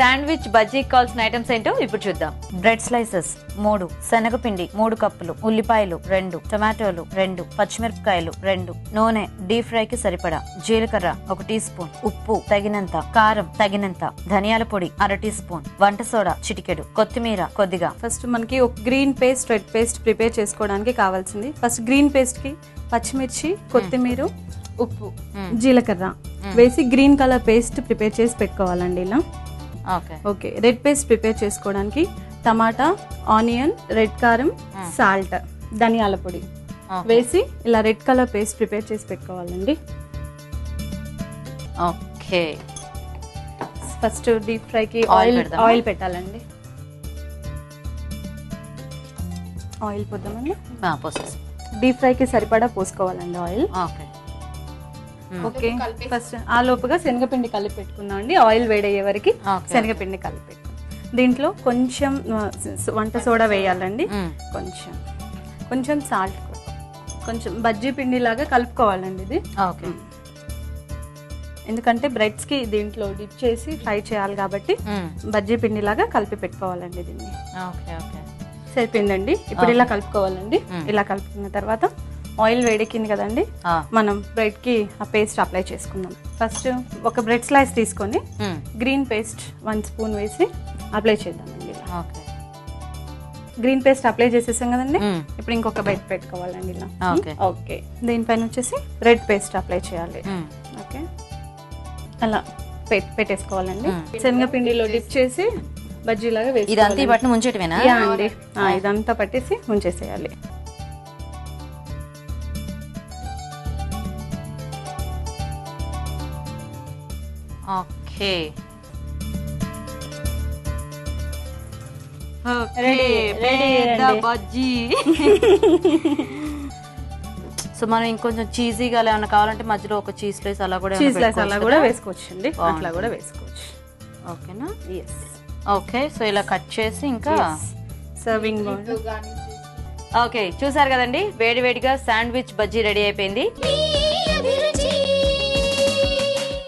Sandwich bajji కావాల్సిన items ఏంటో ఇప్పుడు చూద్దాం. బ్రెడ్ స్లైసెస్ మూడు శనగపిండి మూడు కప్పులు ఉల్లిపాయలు రెండు టొమాటోలు రెండు పచ్చిమిరపకాయలు రెండు నూనె డీప్ ఫ్రై కి సరిపడా జీలకర్ర ఒక టీ స్పూన్ ఉప్పు తగినంత కారం తగినంత ధనియాల పొడి అర టీ స్పూన్ వంట సోడా చిటికెడు కొత్తిమీర కొద్దిగా. ఫస్ట్ మనకి ఒక green paste red paste prepare చేసుకోవడానికి కావాల్సింది. ఫస్ట్ గ్రీన్ పేస్ట్కి పచ్చిమిర్చి కొత్తిమీర ఉప్పు జీలకర్ర వేసి గ్రీన్ కలర్ పేస్ట్ ప్రిపేర్ చేసి పెట్టుకోవాలండి ఇలా. ఓకే. రెడ్ పేస్ట్ ప్రిపేర్ చేసుకోవడానికి టమాటా ఆనియన్ రెడ్ కారం సాల్ట్ ధనియాల పొడి వేసి ఇలా రెడ్ కలర్ పేస్ట్ ప్రిపేర్ చేసి పెట్టుకోవాలండి. ఓకే. ఫస్ట్ డీప్ ఫ్రైకి ఆయిల్? ఆయిల్ పెట్టాలండి. ఆయిల్ పోద్దామండి పోసేసి. డీప్ ఫ్రైకి సరిపడా పోసుకోవాలండి ఆయిల్. ఓకే. ఓకే ఫస్ట్ ఆ లోపుగా శనగపిండి కలిపి పెట్టుకుందాం అండి ఆయిల్ వేడయ్యే వరకు. శనగపిండి కలిపి పెట్టుకుందాం దీంట్లో కొంచెం వంట సోడా వేయాలండి. కొంచెం కొంచెం సాల్ట్ కొంచెం బజ్జీ పిండి లాగా కలుపుకోవాలండి ఇది. ఓకే. ఎందుకంటే బ్రెడ్స్కి దీంట్లో డిప్ చేసి ఫ్రై చేయాలి కాబట్టి బజ్జీ పిండి లాగా కలిపి పెట్టుకోవాలండి దీన్ని. సరిపోయిందండి? ఇప్పుడు ఇలా కలుపుకోవాలండి. ఇలా కలుపుకున్న తర్వాత ఆయిల్ వేడెక్కింది కదండి? మనం బ్రెడ్కి ఆ పేస్ట్ అప్లై చేసుకుందాం. ఫస్ట్ ఒక బ్రెడ్ స్లైస్ తీసుకొని గ్రీన్ పేస్ట్ వన్ స్పూన్ వేసి అప్లై చేద్దామండి గ్రీన్ పేస్ట్ అప్లై చేసేసాం కదండి. ఇప్పుడు ఇంకొక బెడ్ పెట్టుకోవాలండి ఇలా. ఓకే. దీనిపైన వచ్చేసి రెడ్ పేస్ట్ అప్లై చేయాలి. ఓకే. అలా పెట్ పెట్టేసుకోవాలండి. శనగపిండిలో డిప్ చేసి బజ్జీలాగా వేసి ఇదంతా అండి. ఆ, ఇదంతా పట్టేసి ఉంచేసేయాలి ఓకే. బజ్జీ. సో మనం ఇంకొంచెం చీజీగా ఏమైనా కావాలంటే మధ్యలో ఒక చీజ్ స్లైస్ అలా కూడా చీజ్ లైస్ అలా కూడా వేసుకోవచ్చు అండి అట్లా కూడా వేసుకోవచ్చు. ఓకేనా? ఎస్ ఓకే సో ఇలా కట్ చేసి ఇంకా సర్వింగ్ ఓకే చూసారు కదండి? వేడి వేడిగా శాండ్విచ్ బజ్జీ రెడీ అయిపోయింది.